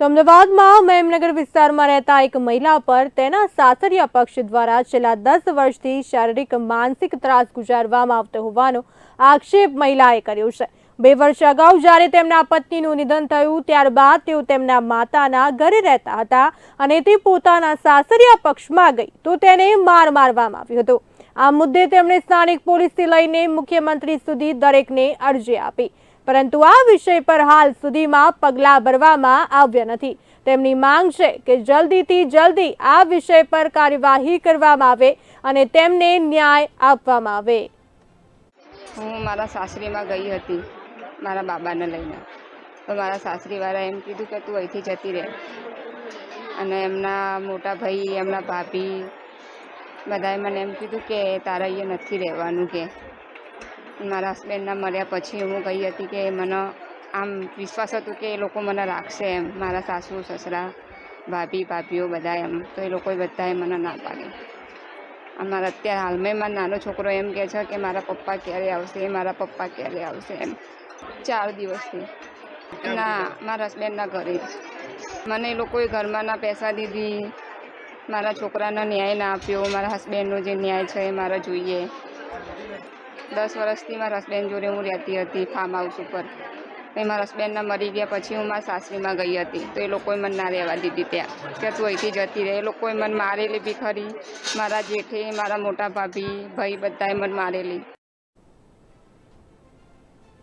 તો અમદાવાદમાં મેમનગર વિસ્તારમાં રહેતા એક મહિલા પર તેના સાસરિયા પક્ષ દ્વારા છેલ્લા દસ વર્ષથી શારીરિક માનસિક ત્રાસ ગુજારવામાં આવતો હોવાનો આક્ષેપ મહિલાએ કર્યો છે. બે વર્ષ અગાઉ જ્યારે તેમના પત્નીનું નિધન થયું, ત્યારબાદ તેઓ તેમના માતાના ઘરે રહેતા હતા અને તે પોતાના સાસરિયા પક્ષમાં ગઈ તો તેને માર મારવામાં આવ્યો હતો. આ મુદ્દે તેમણે સ્થાનિક પોલીસથી લઈને મુખ્યમંત્રી સુધી દરેકને અરજી આપી. પરંતુ આ વિષય પર હાલ સુધીમાં પગલાં ભરવામાં આવ્યા નથી. તેમની માંગ છે કે જલ્દીથી જલ્દી આ વિષય પર કાર્યવાહી કરવામાં આવે અને તેમને ન્યાય આપવામાં આવે. હું મારા સાસરીમાં ગઈ હતી, મારા બાબાને લઈને. તો મારા સાસરીવાળા એમ કીધું કે તું અહીંથી જતી રહે. અને એમના મોટા ભાઈ, એમના ભાભી, બધાએ મને એમ કીધું કે તારા અહીંયા નથી રહેવાનું કે. મારા હસબન્ડના મર્યા પછી હું ગઈ હતી કે મને આમ વિશ્વાસ હતો કે એ લોકો મને રાખશે એમ, મારા સાસુ, સસરા, ભાભી, ભાભીઓ બધા એમ, તો એ લોકોએ બધાએ મને ના પાડી. અમારા અત્યારે હાલમાં મારો નાનો છોકરો એમ કહે છે કે મારા પપ્પા ક્યારે આવશે મારા પપ્પા ક્યારે આવશે એમ. ચાર દિવસથી. ના, મારા હસબન્ડના ઘરે મને એ લોકોએ ઘરમાં ના પૈસા દીધી, મારા છોકરાનો ન્યાય ના આપ્યો, મારા હસબન્ડનો જે ન્યાય છે એ મારે જોઈએ. દસ વર્ષથી મારા હસબેન્ડ જોડે હું રહેતી હતી ફાર્મ હાઉસ ઉપર. પછી મારા હસબેન્ડના મરી ગયા પછી હું મારા સાસરીમાં ગઈ હતી. તો એ લોકોએ મને ના રહેવા દીધી ત્યાં. કે તું અહીંથી જતી રહે. એ લોકોએ મને મારેલી બી ખરી મારા જેઠે, મારા મોટા ભાભી, ભાઈ બધાએ મને મારેલી.